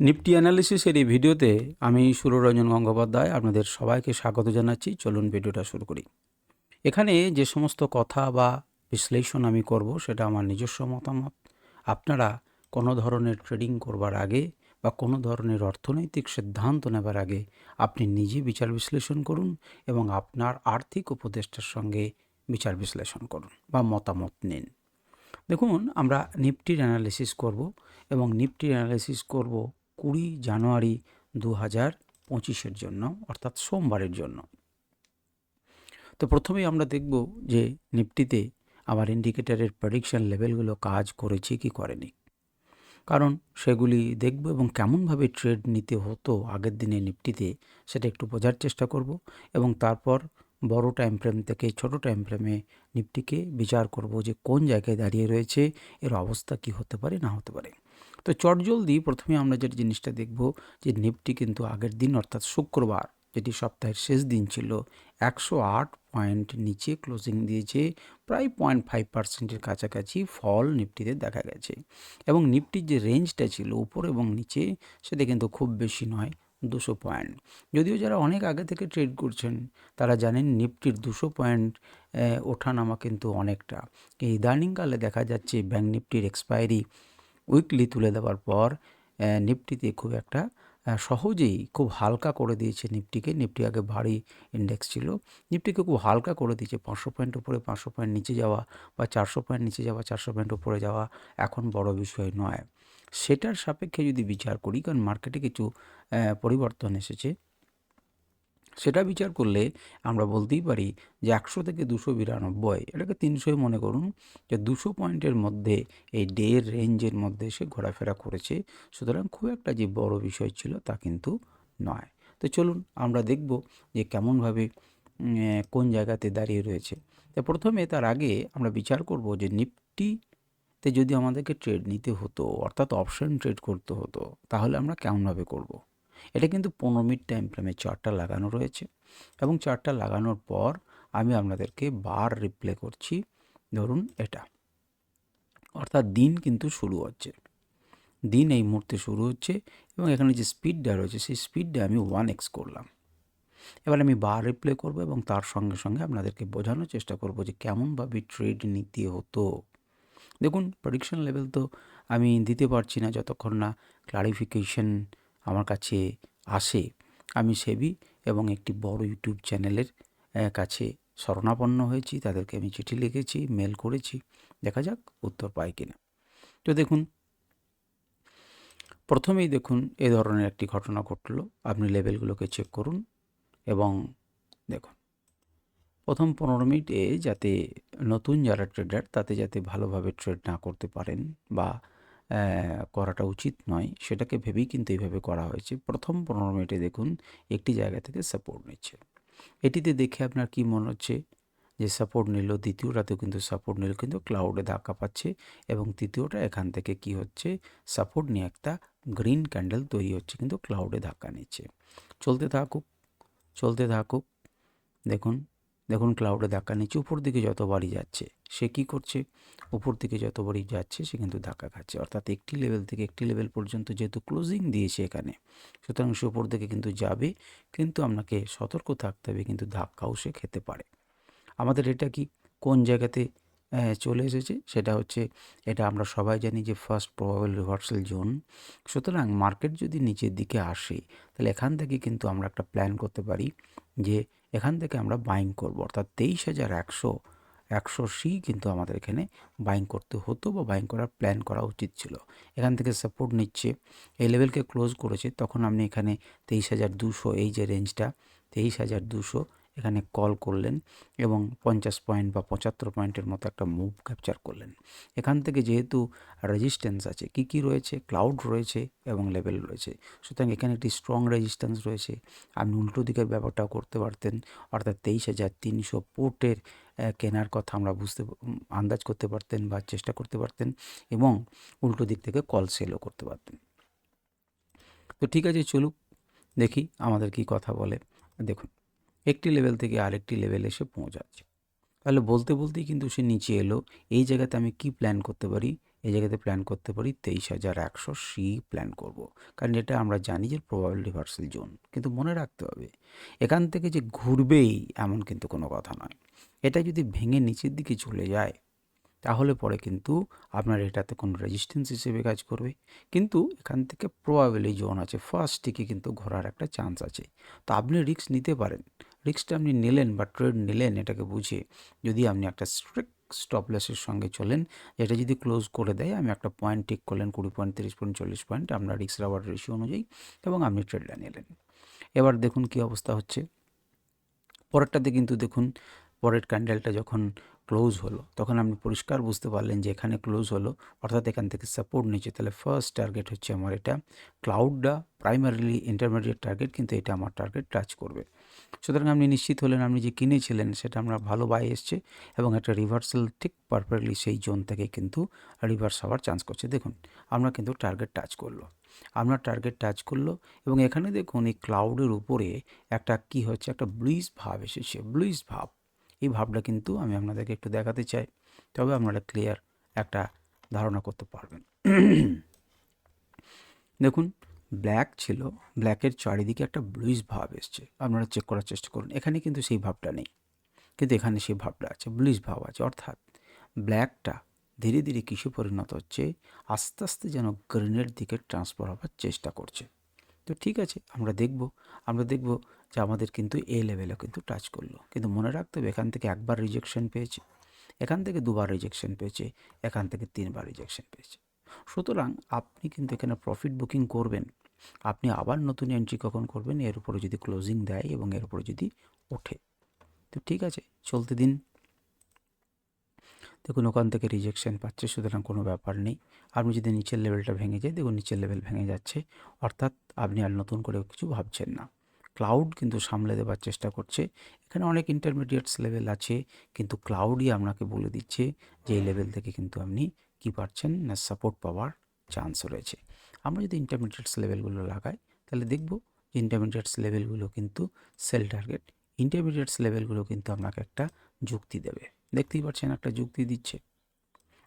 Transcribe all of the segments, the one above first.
Nifty অ্যানালিসিসের এই ভিডিওতে আমি সুররঞ্জন গঙ্গোপাধ্যায় আপনাদের সবাইকে স্বাগত জানাচ্ছি। চলুন ভিডিওটা শুরু করি। এখানে যে সমস্ত কথা বা বিশ্লেষণ আমি করব, সেটা আমার নিজস্ব মতামত। আপনারা কোনো ধরনের ট্রেডিং করবার আগে বা কোনো ধরনের অর্থনৈতিক সিদ্ধান্ত নেবার আগে আপনি নিজে বিচার বিশ্লেষণ করুন এবং আপনার আর্থিক উপদেষ্টার সঙ্গে বিচার বিশ্লেষণ করুন বা মতামত নিন। দেখুন, আমরা নিফটির অ্যানালিসিস করব এবং নিফটির অ্যানালিসিস করব কুড়ি জানুয়ারি দু হাজার পঁচিশের জন্য, অর্থাৎ সোমবারের জন্য। তো প্রথমেই আমরা দেখব যে নিফটিতে আমার ইন্ডিকেটারের প্রেডিকশন লেভেলগুলো কাজ করেছে কি করেনি। কারণ সেগুলি দেখব এবং কেমনভাবে ট্রেড নিতে হতো আগের দিনে নিফটিতে সেটা একটু বোঝার চেষ্টা করব এবং তারপর বড় টাইম ফ্রেম থেকে ছোট টাইম ফ্রেমে নিফটিকে বিচার করব যে কোন জায়গায় দাঁড়িয়ে রয়েছে, এর অবস্থা কি হতে পারে, না হতে পারে। তো চটজলদি প্রথমে আমরা যে জিনিসটা দেখব যে নিফটি কিন্তু আগের দিন, অর্থাৎ শুক্রবার, যেটি সপ্তাহের শেষ দিন ছিল, একশো আট পয়েন্ট নিচে ক্লোজিং দিয়েছে। প্রায় পয়েন্ট ফাইভ পার্সেন্টের কাছাকাছি ফল নিফটিতে দেখা গেছে। এবং নিফটির যে রেঞ্জটা ছিল উপর এবং নিচে, সেটা কিন্তু খুব বেশি নয়, দুশো পয়েন্ট। যদিও যারা অনেক আগে থেকে ট্রেড করছেন, তারা জানেন নিফটির দুশো পয়েন্ট ওঠানামা কিন্তু অনেকটা। ইদানিংকালে দেখা যাচ্ছে ব্যাঙ্ক নিফটির এক্সপায়ারি উইকলি তুলে দেওয়ার পর নিফটিতে খুব একটা সহজেই খুব হালকা করে দিয়েছে নিফটিকে। নিফটি আগে ভারী ইন্ডেক্স ছিল। নিফটিকে খুব হালকা করে দিয়েছে। পাঁচশো পয়েন্ট উপরে, পাঁচশো পয়েন্ট নিচে যাওয়া বা চারশো পয়েন্ট নিচে যাওয়া, চারশো পয়েন্ট উপরে যাওয়া এখন বড় বিষয় নয়। সেটার সাপেক্ষে যদি বিচার করি, কারণ মার্কেটে কিছু পরিবর্তন এসেছে সেটা বিচার করলে আমরা বলতেই পারি যে একশো থেকে দুশো বিরানব্বই, এটাকে তিনশোই মনে করুন যে দুশো পয়েন্টের মধ্যে এই ডের রেঞ্জের মধ্যে সে ঘোরাফেরা করেছে। সুতরাং খুব একটা যে বড় বিষয় ছিল তা কিন্তু নয়। তো চলুন আমরা দেখব যে কেমনভাবে কোন জায়গাতে দাঁড়িয়ে রয়েছে। তো প্রথমে তার আগে আমরা বিচার করব যে নিফটিতে যদি আমাদেরকে ট্রেড নিতে হতো, অর্থাৎ অপশন ট্রেড করতে হতো, তাহলে আমরা কেমনভাবে করব। এটা কিন্তু পনেরো মিনিট টাইম ফ্রেমে চারটা লাগানো রয়েছে এবং চারটা লাগানোর পর আমি আপনাদেরকে বার রিপ্লে করছি। ধরুন এটা। অর্থাৎ দিন কিন্তু শুরু হচ্ছে। দিন এই মুহূর্তে শুরু হচ্ছে এবং এখানে যে স্পিডটা রয়েছে, সেই স্পিডটা আমি ওয়ান এক্স করলাম। এবার আমি বার রিপ্লে করব এবং তার সঙ্গে সঙ্গে আপনাদেরকে বোঝানোর চেষ্টা করব যে কেমনভাবে ট্রেড নিতে হতো। দেখুন প্রডিকশন লেভেল তো আমি দিতে পারছি না যতক্ষণ না ক্লারিফিকেশন আমার কাছে আসে। আমি সেবি এবং একটি বড় ইউটিউব চ্যানেলের কাছে শরণাপন্ন হয়েছি। তাদেরকে আমি চিঠি লিখেছি, মেল করেছি। দেখা যাক উত্তর পাই কিনা। তো দেখুন, প্রথমেই দেখুন, এ ধরনের একটি ঘটনা ঘটলো। আপনি লেভেলগুলোকে চেক করুন এবং দেখুন। প্রথম পনেরো মিনিটে যাতে নতুন যারা ট্রেডার, তাতে যাতে ভালোভাবে ট্রেড না করতে পারেন বা করাটা উচিত নয়। সেটাকে ভেবেই কিন্তু এইভাবে করা হয়েছে। প্রথম পনেরো মিনিটে দেখুন একটি জায়গা থেকে সাপোর্ট নিচ্ছে। এটিতে দেখে আপনার কি মনে হচ্ছে? যে সাপোর্ট নিল দ্বিতীয়টাতেও কিন্তু সাপোর্ট নিল, কিন্তু ক্লাউডে ধাক্কা পাচ্ছে এবং তৃতীয়টা এখান থেকে কি হচ্ছে? সাপোর্ট নিয়ে একটা গ্রিন ক্যান্ডেল তৈরি হচ্ছে, কিন্তু ক্লাউডে ধাক্কা নিচ্ছে। চলতে থাকুক চলতে থাকুক। দেখুন দেখুন ক্লাউডে ধাক্কা নিচ্ছে, উপর দিকে যত বাড়ি যাচ্ছে, সে কি করছে? উপর দিকে যত বাড়ি যাচ্ছে, সে কিন্তু ধাক্কা খাচ্ছে। অর্থাৎ একটি লেভেল থেকে একটি লেভেল পর্যন্ত যেহেতু ক্লোজিং দিয়েছে এখানে, সুতরাং সে উপর দিকে কিন্তু যাবে, কিন্তু আপনাকে সতর্ক থাকতে হবে, কিন্তু ধাক্কাও সে খেতে পারে। আমাদের এটা কি? কোন জায়গাতে চলে এসেছে। সেটা হচ্ছে, এটা আমরা সবাই জানি যে ফার্স্ট প্রবাবল রিভার্সাল জোন সুতরাং মার্কেট যদি নিচের দিকে আসে, তাহলে এখান থেকে কিন্তু আমরা একটা প্ল্যান করতে পারি যে এখান থেকে আমরা বাইং করব। অর্থাৎ তেইশ হাজার একশো একশো সি কিন্তু আমাদের এখানে বাইং করতে হতো বা বাইং করার প্ল্যান করা উচিত ছিল। এখান থেকে সাপোর্ট নিচ্ছে। এই লেভেলকে ক্লোজ করেছে। তখন আপনি এখানে তেইশ হাজার দুশো, এই যে রেঞ্জটা তেইশ হাজার দুশো এখানে কল করলেন এবং পঞ্চাশ পয়েন্ট বা পঁচাত্তর পয়েন্টের মতো একটা মুভ ক্যাপচার করলেন। এখান থেকে যেহেতু রেজিস্ট্যান্স আছে, কি কি রয়েছে? ক্লাউড রয়েছে এবং লেভেল রয়েছে। সুতরাং এখানে একটি স্ট্রং রেজিস্ট্যান্স রয়েছে। আপনি উল্টো দিকের ব্যাপারটাও করতে পারতেন। অর্থাৎ তেইশ হাজার তিনশো পোর্টের কেনার কথা আমরা বুঝতে, আন্দাজ করতে পারতেন বা চেষ্টা করতে পারতেন এবং উল্টো দিক থেকে কল সেলও করতে পারতেন। তো ঠিক আছে, চলুক, দেখি আমাদের কি কথা বলে। দেখুন একটি লেভেল থেকে আরেকটি লেভেল এসে পৌঁছাচ্ছে। তাহলে বলতে বলতেই কিন্তু সে নিচে এলো, এই জায়গাতে আমি কি প্ল্যান করতে পারি? এই জায়গাতে প্ল্যান করতে পারি তেইশ হাজার একশো সি প্ল্যান করব। কারণ এটা আমরা জানি যে প্রবাবল রিভার্সাল জোন কিন্তু মনে রাখতে হবে, এখান থেকে যে ঘুরবেই এমন কিন্তু কোনো কথা নয়। এটা যদি ভেঙে নিচের দিকে চলে যায়, তাহলে পরে কিন্তু আপনার এটাতে কোনো রেজিস্ট্যান্স হিসেবে কাজ করবে। কিন্তু এখান থেকে প্রবাবিলি জোন আছে ফার্স্ট টিকে কিন্তু ঘোরার একটা চান্স আছে। তো আপনি রিস্ক নিতে পারেন। রিস্কটা আপনি নিলেন বা ট্রেড নিলেন এটাকে বুঝে যদি আপনি একটা স্ট্রিক্ট স্টপলেসের সঙ্গে চলেন, যেটা যদি ক্লোজ করে দেয়, আমি একটা পয়েন্ট ঠিক করলেন কুড়ি পয়েন্ট তিরিশ পয়েন্ট চল্লিশ পয়েন্ট আপনার রিক্স রাবার রেশিও অনুযায়ী এবং আপনি ট্রেডটা নিলেন। এবার দেখুন কি অবস্থা হচ্ছে। পরেরটাতে কিন্তু দেখুন, পরের ক্যান্ডেলটা যখন ক্লোজ হলো, তখন আপনি পরিষ্কার বুঝতে পারলেন যে এখানে ক্লোজ হলো, অর্থাৎ এখান থেকে সাপোর্ট নিচ্ছে তাহলে ফার্স্ট টার্গেট হচ্ছে আমার এটা ক্লাউডটা প্রাইমারিলি ইন্টারমিডিয়েট টার্গেট কিন্তু এটা আমার টার্গেট টাচ করবে। সুতরাং আপনি নিশ্চিত হলেন আপনি যে কিনেছিলেন সেটা আমরা ভালো বাই এসছে এবং একটা রিভার্সাল ঠিক পারফেক্টলি সেই জোন থেকে কিন্তু রিভার্স হওয়ার চান্স করছে। দেখুন, আমরা কিন্তু টার্গেট টাচ করল। আপনার টার্গেট টাচ করল এবং এখানে দেখুন এই ক্লাউডের উপরে একটা কি হচ্ছে, একটা ব্লুইস ভাব এসেছে ব্লুইস ভাব। এই ভাবটা কিন্তু আমি আপনাদেরকে একটু দেখাতে চাই। তবে আপনারা ক্লিয়ার একটা ধারণা করতে পারবেন। দেখুন ব্ল্যাক ছিল ব্ল্যাকের চারিদিকে একটা ব্লুইস ভাব এসছে। আপনারা চেক করার চেষ্টা করুন। এখানে কিন্তু সেই ভাবটা নেই। কিন্তু এখানে সেই ভাবটা আছে ব্লুইস ভাব আছে। অর্থাৎ ব্ল্যাকটা ধীরে ধীরে কিসে পরিণত হচ্ছে, আস্তে আস্তে যেন গ্রিনের দিকে ট্রান্সফার হওয়ার চেষ্টা করছে। তো ঠিক আছে, আমরা দেখব আমরা দেখব যে আমাদের কিন্তু এ লেভেলে কিন্তু টাচ করল। কিন্তু মনে রাখতে হবে, এখান থেকে একবার রিজেকশন পেয়েছে, এখান থেকে দুবার রিজেকশন পেয়েছে, এখান থেকে তিনবার রিজেকশন পেয়েছে। সুতরাং আপনি কিন্তু এখানে প্রফিট বুকিং করবেন, আপনি আবার নতুন এন্ট্রি কখন করবেন, এর উপরে যদি ক্লোজিং দেয় এবং এর উপরে যদি ওঠে। তো ঠিক আছে, চলতে দিন। দেখুন, ওখান থেকে রিজেকশন পাচ্ছে, সুতরাং কোনো ব্যাপার নেই। আপনি যদি নিচের লেভেলটা ভেঙে যায় দেখুন, নিচের লেভেল ভেঙে যাচ্ছে, অর্থাৎ আপনি আর নতুন করে কিছু ভাবছেন না। ক্লাউড কিন্তু সামলে দেওয়ার চেষ্টা করছে। এখানে অনেক ইন্টারমিডিয়েটস লেভেল আছে, কিন্তু ক্লাউডই আপনাকে বলে দিচ্ছে যে, এই লেভেল থেকে কিন্তু আপনি কী পাচ্ছেন না সাপোর্ট পাওয়ার চান্স রয়েছে। আমরা যদি ইন্টারমিডিয়েটস লেভেলগুলো লাগাই, তাহলে দেখব যে ইন্টারমিডিয়েটস লেভেলগুলো কিন্তু সেল টার্গেট ইন্টারমিডিয়েটস লেভেলগুলো কিন্তু আপনাকে একটা যুক্তি দেবে। দেখতেই পাচ্ছেন একটা যুক্তি দিচ্ছে,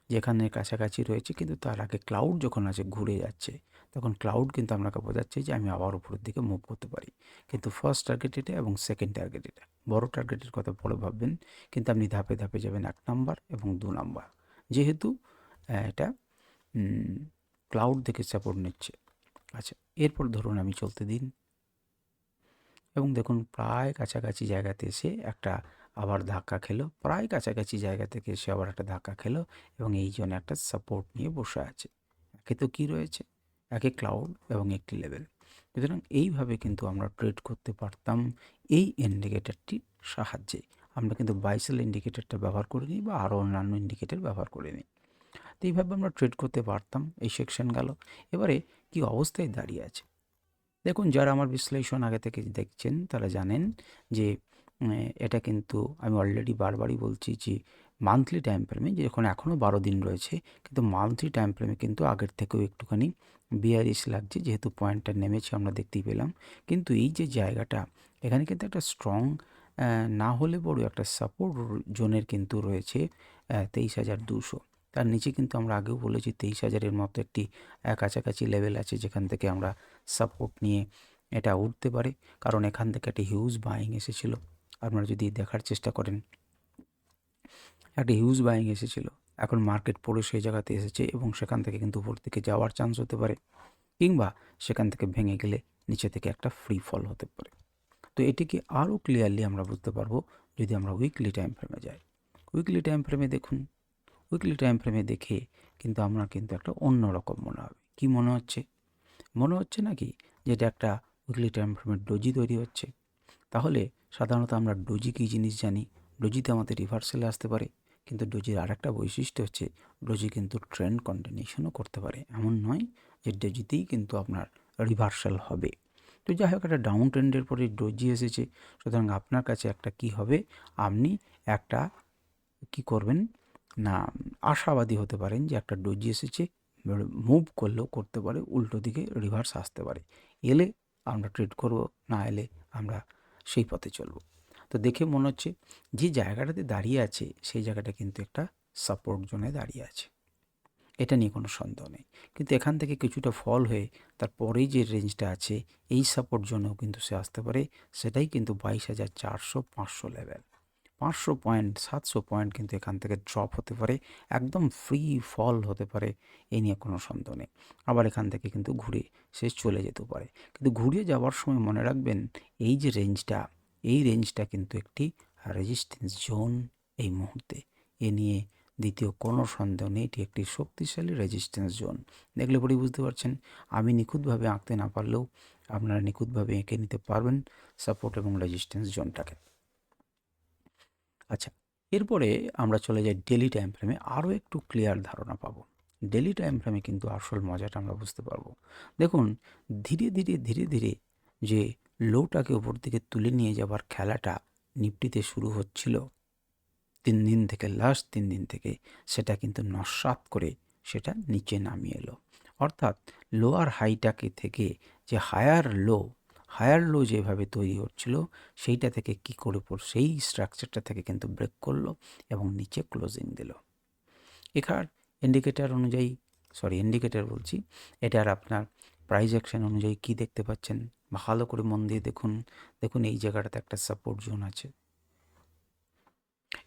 যেখানে কাছাকাছি রয়েছে, কিন্তু তার আগে ক্লাউড যখন আছে, ঘুরে যাচ্ছে। তখন ক্লাউড কিন্তু আপনাকে বোঝাচ্ছে যে আমি আবার উপরের দিকে মুভ করতে পারি। কিন্তু ফার্স্ট টার্গেট এটা এবং সেকেন্ড টার্গেট এটা। বড় টার্গেটের কথা পরে ভাববেন, কিন্তু আপনি ধাপে ধাপে যাবেন এক নাম্বার এবং দু নাম্বার যেহেতু এটা ক্লাউড থেকে সাপোর্ট নিচ্ছে। আচ্ছা এরপর ধরুন আমি চলতে দিন। এবং দেখুন প্রায় কাছাকাছি জায়গাতে এসে একটা আবার ধাক্কা খেলো। প্রায় কাছাকাছি জায়গা থেকে এসে আবার একটা ধাক্কা খেলো এবং এই জন্য একটা সাপোর্ট নিয়ে বসে আছে। একে তো কী রয়েছে? একে ক্লাউড এবং একটি লেভেল সুতরাং এইভাবে কিন্তু আমরা ট্রেড করতে পারতাম এই ইন্ডিকেটারটির সাহায্যে। আমরা কিন্তু বাইসেল ইন্ডিকেটারটা ব্যবহার করে নিই বা আরও অন্যান্য ইন্ডিকেটার ব্যবহার করে নিই। তো এইভাবে আমরা ট্রেড করতে পারতাম, এই সেকশন গেল। এবারে কি অবস্থায় দাঁড়িয়ে আছে? দেখুন, যারা আমার বিশ্লেষণ আগে থেকে দেখছেন তারা জানেন যে এটা কিন্তু আমি অলরেডি বারবারই বলছি যে মান্থলি টাইম ফ্রেমে যখন এখনও বারো দিন রয়েছে, কিন্তু মান্থলি টাইম ফ্রেমে কিন্তু আগের থেকেও একটুখানি বিয়ারিশ লাগছে, যেহেতু পয়েন্টটা নেমেছে আমরা দেখতেই পেলাম। কিন্তু এই যে জায়গাটা, এখানে কিন্তু একটা স্ট্রং না হলে বড় একটা সাপোর্ট জোনের কিন্তু রয়েছে তেইশ হাজার দুশো। তার নিচে কিন্তু আমরা আগেও বলেছি, তেইশ হাজারের মতো একটি কাছাকাছি লেভেল আছে যেখান থেকে আমরা সাপোর্ট নিয়ে এটা উঠতে পারে। কারণ এখান থেকে একটা হিউজ বাইং এসেছিল। আপনারা যদি দেখার চেষ্টা করেন একটা হিউজ বাইং এসেছিল। এখন মার্কেট পড়ে সেই জায়গাতে এসেছে এবং সেখান থেকে কিন্তু উপর দিকে যাওয়ার চান্স হতে পারে কিংবা সেখান থেকে ভেঙে গেলে নিচে থেকে একটা ফ্রি ফল হতে পারে। তো এটিকে আরও ক্লিয়ারলি আমরা বুঝতে পারব যদি আমরা উইকলি টাইম ফ্রেমে যাই। উইকলি টাইম ফ্রেমে দেখুন উইকলি টাইম ফ্রেমে দেখে কিন্তু আমরা কিন্তু একটা অন্য রকম মনে হবে। কি মনে হচ্ছে? মনে হচ্ছে নাকি যেটা একটা উইকলি টাইম ফ্রেমের ডোজি তৈরি হচ্ছে। তাহলে সাধারণত আমরা ডোজি কী জিনিস জানি? ডোজিতে আমাদের রিভার্সেলে আসতে পারে। কিন্তু ডোজির আর একটা বৈশিষ্ট্য হচ্ছে ডোজি কিন্তু ট্রেন্ড কন্টিনিউশনও করতে পারে। এমন নয় যে ডোজিতেই কিন্তু আপনার রিভার্সাল হবে। তো যাই হোক একটা ডাউন ট্রেন্ডের পরে ডোজি এসেছে। সুতরাং আপনার কাছে একটা কি হবে? আপনি একটা কি করবেন? না, আশাবাদী হতে পারেন যে একটা ডোজি এসেছে মুভ করলেও করতে পারে, উল্টো দিকে রিভার্স আসতে পারে। এলে আমরা ট্রেড করব, না এলে আমরা সেই পথে চলব। তো দেখে মনে হচ্ছে যে জায়গাটাতে দাঁড়িয়ে আছে, সেই জায়গাটা কিন্তু একটা সাপোর্ট জোনে দাঁড়িয়ে আছে। এটা নিয়ে কোনো সন্দেহ নেই। কিন্তু এখান থেকে কিছুটা ফল হয়ে তারপরেই যে রেঞ্জটা আছে, এই সাপোর্ট জন্যও কিন্তু সে আসতে পারে। সেটাই কিন্তু বাইশ হাজার চারশো পাঁচশো লেভেল পাঁচশো পয়েন্ট সাতশো পয়েন্ট কিন্তু এখান থেকে ড্রপ হতে পারে। একদম ফ্রি ফল হতে পারে, এই নিয়ে কোনো সন্দেহ নেই। আবার এখান থেকে কিন্তু ঘুরে সে চলে যেতে পারে। কিন্তু ঘুরে যাওয়ার সময় মনে রাখবেন, এই যে রেঞ্জটা এই রেঞ্জটা কিন্তু একটি রেজিস্ট্যান্স জোন এই মুহূর্তে। এ নিয়ে দ্বিতীয় কোনো সন্দেহ নেই, এটি একটি শক্তিশালী রেজিস্ট্যান্স জোন দেখলে পরেই বুঝতে পারছেন, আমি নিখুঁতভাবে আঁকতে না পারলেও আপনারা নিখুঁতভাবে এঁকে নিতে পারবেন সাপোর্ট এবং রেজিস্ট্যান্স জোনটাকে আচ্ছা এরপরে আমরা চলে যাই ডেলি টাইম ফ্রেমে আরও একটু ক্লিয়ার ধারণা পাবো। ডেলি টাইম ফ্রেমে কিন্তু আসল মজাটা আমরা বুঝতে পারব। দেখুন, ধীরে ধীরে ধীরে ধীরে যে লোটাকে উপর দিকে তুলে নিয়ে যাবার খেলাটা নিপটিতে শুরু হচ্ছিল। তিন দিন থেকে লাস্ট তিন দিন থেকে সেটা কিন্তু নস্বাত করে সেটা নিচে নামিয়ে এলো। অর্থাৎ লোয়ার হাইটাকে থেকে যে হায়ার লো হায়ার লো যেভাবে তৈরি হচ্ছিল, সেইটা থেকে কি করে পর সেই স্ট্রাকচারটা থেকে কিন্তু ব্রেক করল এবং নিচে ক্লোজিং দিল। এখার ইন্ডিকেটার অনুযায়ী সরি ইন্ডিকেটার বলছি, এটার আপনার প্রাইস অ্যাকশন অনুযায়ী কি দেখতে পাচ্ছেন? ভালো করে মন দিয়ে দেখুন দেখুন এই জায়গাটাতে একটা সাপোর্ট জোন আছে।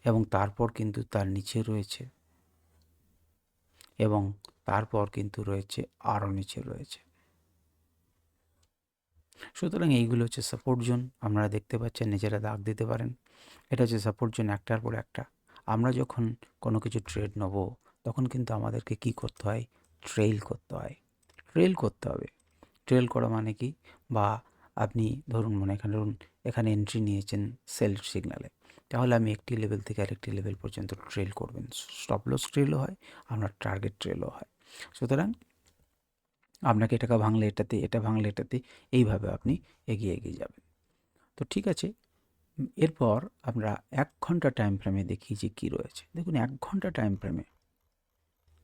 এবং তারপর কিন্তু তার নিচে রয়েছে। এবং তারপর কিন্তু রয়েছে আরও নিচে রয়েছে। সুতরাং এইগুলো হচ্ছে সাপোর্ট জোন আপনারা দেখতে পাচ্ছেন, নিজেরা দাগ দিতে পারেন। এটা হচ্ছে সাপোর্ট জোন একটার পর একটা। আমরা যখন কোনো কিছু ট্রেড নেব, তখন কিন্তু আমাদেরকে কি করতে হয়? ট্রেল করতে হয়। ট্রেল করতে হবে। ট্রেল করা মানে কি? বা আপনি ধরুন মনে এখানে ধরুন এখানে এন্ট্রি নিয়েছেন সেল সিগনালে তাহলে আমি একটি লেভেল থেকে আরেকটি লেভেল পর্যন্ত ট্রেল করবেন। স্টপ লস ট্রেলও হয়, আপনার টার্গেট ট্রেলও হয়। সুতরাং আপনাকে এটাকে ভাঙলে এটাতে, এটা ভাঙলে এটাতে, এইভাবে আপনি এগিয়ে এগিয়ে যাবেন। তো ঠিক আছে, এরপর আমরা এক ঘণ্টা টাইম ফ্রেমে দেখি যে কী রয়েছে। দেখুন, এক ঘণ্টা টাইম ফ্রেমে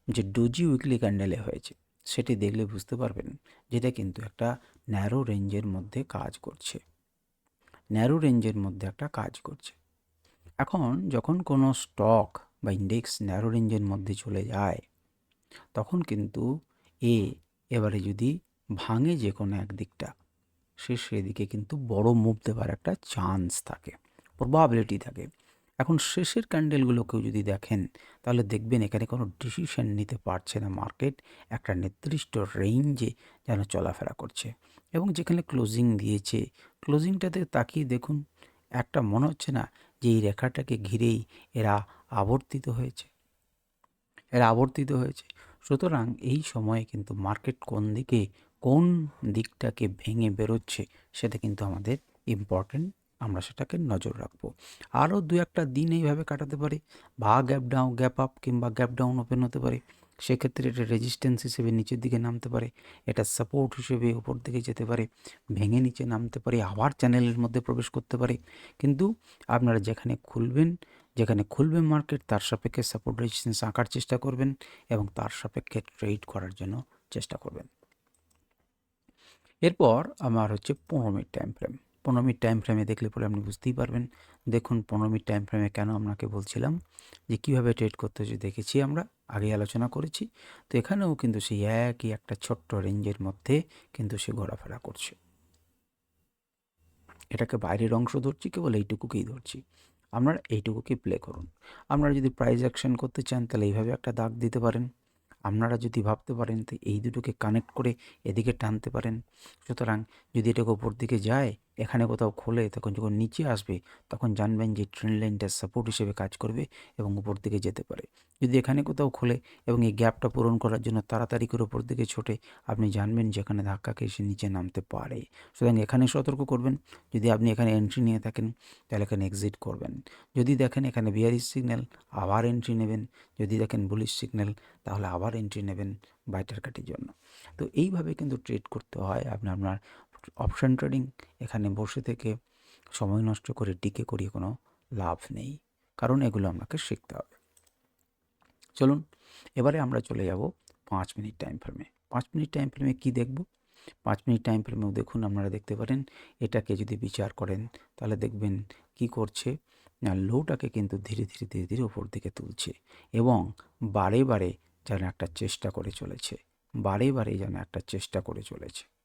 যে ডোজি উইকলি ক্যান্ডেলে হয়েছে সেটি দেখলে বুঝতে পারবেন যেটা কিন্তু একটা ন্যারো রেঞ্জের মধ্যে কাজ করছে। ন্যারো রেঞ্জের মধ্যে একটা কাজ করছে। এখন যখন কোনো স্টক বা ইন্ডেক্স ন্যারো রেঞ্জের মধ্যে চলে যায়, তখন কিন্তু এ এবারে যদি ভাঙে যে কোনো একদিকটা, সে সেদিকে কিন্তু বড় মুভ দেওয়ার একটা চান্স থাকে প্রবাবিলিটি থাকে। এখন শেষের ক্যান্ডেলগুলোকেও যদি দেখেন, তাহলে দেখবেন এখানে কোনো ডিসিশন নিতে পারছে না মার্কেট একটা নির্দিষ্ট রেঞ্জে যেন চলাফেরা করছে। এবং যেখানে ক্লোজিং দিয়েছে ক্লোজিংটাতে তাকিয়ে দেখুন, একটা মনে হচ্ছে না যে এই রেখাটাকে ঘিরেই এরা আবর্তিত হয়েছে। এরা আবর্তিত হয়েছে। সুতরাং এই সময়ে কিন্তু মার্কেট কোন দিকে, কোন দিকটাকে ভেঙে বেরোচ্ছে, সেটা কিন্তু আমাদের ইম্পর্টেন্ট আমরা সেটাকে নজর রাখব। আরও দু একটা দিন এইভাবে কাটাতে পারে, বা গ্যাপ ডাউন গ্যাপ আপ কিংবা গ্যাপ ডাউন ওপেন হতে পারে। সেক্ষেত্রে এটা রেজিস্ট্যান্স হিসেবে নিচের দিকে নামতে পারে, এটা সাপোর্ট হিসেবে উপর দিকে যেতে পারে, ভেঙে নিচে নামতে পারে, আবার চ্যানেলের মধ্যে প্রবেশ করতে পারে। কিন্তু আপনারা যেখানে খুলবেন যেখানে খুলবেন মার্কেট তার সাপেক্ষে সাপোর্ট রেজিস্ট্যান্স আঁকার চেষ্টা করবেন এবং তার সাপেক্ষে ট্রেড করার জন্য চেষ্টা করবেন। এরপর আমার হচ্ছে পনেরো মিনিট টাইম ফ্রেম পনেরো মিনিট টাইম ফ্রেমে দেখলে পরে আপনি বুঝতেই পারবেন। দেখুন পনেরো মিনিট টাইম ফ্রেমে কেন আপনাকে বলছিলাম যে কীভাবে ট্রেড করতে হচ্ছে দেখেছি আমরা, আগে আলোচনা করেছি। তো এখানেও কিন্তু সেই একই একটা ছোট্ট রেঞ্জের মধ্যে কিন্তু সে ঘোরাফেরা করছে। এটাকে বাইরের অংশ ধরছি, কেবল এইটুকুকেই ধরছি। আপনারা এইটুকুকে প্লে করুন। আপনারা যদি প্রাইজ অ্যাকশন করতে চান, তাহলে এইভাবে একটা দাগ দিতে পারেন। আপনারা যদি ভাবতে পারেন তো এই দুটোকে কানেক্ট করে এদিকে টানতে পারেন। সুতরাং যদি এটাকে ওপর দিকে যায় এখানে কোথাও খোলে তখন যখন নিচে আসবে, তখন জানবেন যে ট্রেন লাইনটা সাপোর্ট হিসেবে কাজ করবে এবং উপর দিকে যেতে পারে। যদি এখানে কোথাও খোলে এবং এই গ্যাপটা পূরণ করার জন্য তাড়াতাড়ি করে উপর দিকে ছোটে, আপনি জানবেন যেখানে ধাক্কা খেয়ে সে নিচে নামতে পারে। সুতরাং এখানে সতর্ক করবেন। যদি আপনি এখানে এন্ট্রি নিয়ে থাকেন, তাহলে এখানে এক্সিট করবেন। যদি দেখেন এখানে বিয়ারিশ সিগন্যাল আবার এন্ট্রি নেবেন। যদি দেখেন বুলিশ সিগন্যাল তাহলে আবার এন্ট্রি নেবেন বাইটার কাটির জন্য। তো এইভাবে কিন্তু ট্রেড করতে হয়। আপনি আপনার অপশান ট্রেডিং এখানে বসে থেকে সময় নষ্ট করে ডিকে করিয়ে কোনো লাভ নেই। কারণ এগুলো আপনাকে শিখতে হবে। চলুন, এবারে আমরা চলে যাব পাঁচ মিনিট টাইম ফ্রেমে পাঁচ মিনিট টাইম ফ্রেমে কী দেখব? পাঁচ মিনিট টাইম ফ্রেমেও দেখুন, আপনারা দেখতে পারেন, এটাকে যদি বিচার করেন, তাহলে দেখবেন কি করছে? না, লোটাকে কিন্তু ধীরে ধীরে ধীরে ধীরে ওপর দিকে তুলছে এবং বারে বারে যেন একটা চেষ্টা করে চলেছে। বারে বারে যেন একটা চেষ্টা করে চলেছে।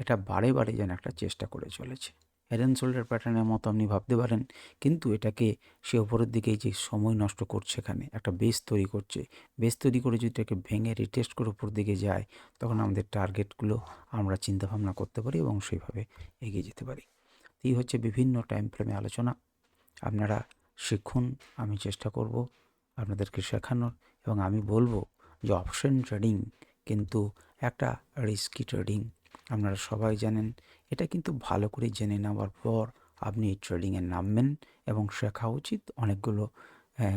এটা বারে বারে যেন একটা চেষ্টা করে চলেছে। হেড অ্যান্ড শোল্ডার প্যাটার্নের মতো আপনি ভাবতে পারেন, কিন্তু এটাকে সে ওপরের দিকে যে সময় নষ্ট করছে এখানে, একটা বেস তৈরি করছে। বেস তৈরি করে যদি এটাকে ভেঙে রিটেস্ট করে উপর দিকে যায়, তখন আমাদের টার্গেটগুলো আমরা চিন্তাভাবনা করতে পারি এবং সেইভাবে এগিয়ে যেতে পারি। এই হচ্ছে বিভিন্ন টাইম ফ্রেমে আলোচনা। আপনারা শিখুন, আমি চেষ্টা করব আপনাদেরকে শেখানোর এবং আমি বলব যে অপশন ট্রেডিং কিন্তু একটা রিস্কি ট্রেডিং আপনারা সবাই জানেন, এটা কিন্তু ভালো করে জেনে নেওয়ার পর আপনি এই ট্রেডিংয়ে নামবেন এবং শেখা উচিত অনেকগুলো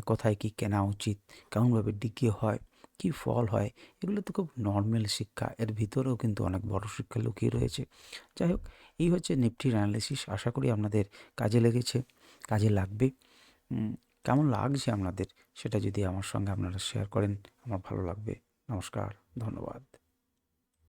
কোথায় কি কেনা উচিত, কেমনভাবে ডিকে হয়, কি ফল হয়, এগুলো তো খুব নর্মাল শিক্ষা। এর ভিতরেও কিন্তু অনেক বড় শিক্ষা লুকিয়ে রয়েছে। যাই হোক, এই হচ্ছে নিফটির অ্যানালিসিস আশা করি আপনাদের কাজে লেগেছে, কাজে লাগবে। কেমন লাগছে আপনাদের, সেটা যদি আমার সঙ্গে আপনারা শেয়ার করেন, আমার ভালো লাগবে। নমস্কার, ধন্যবাদ।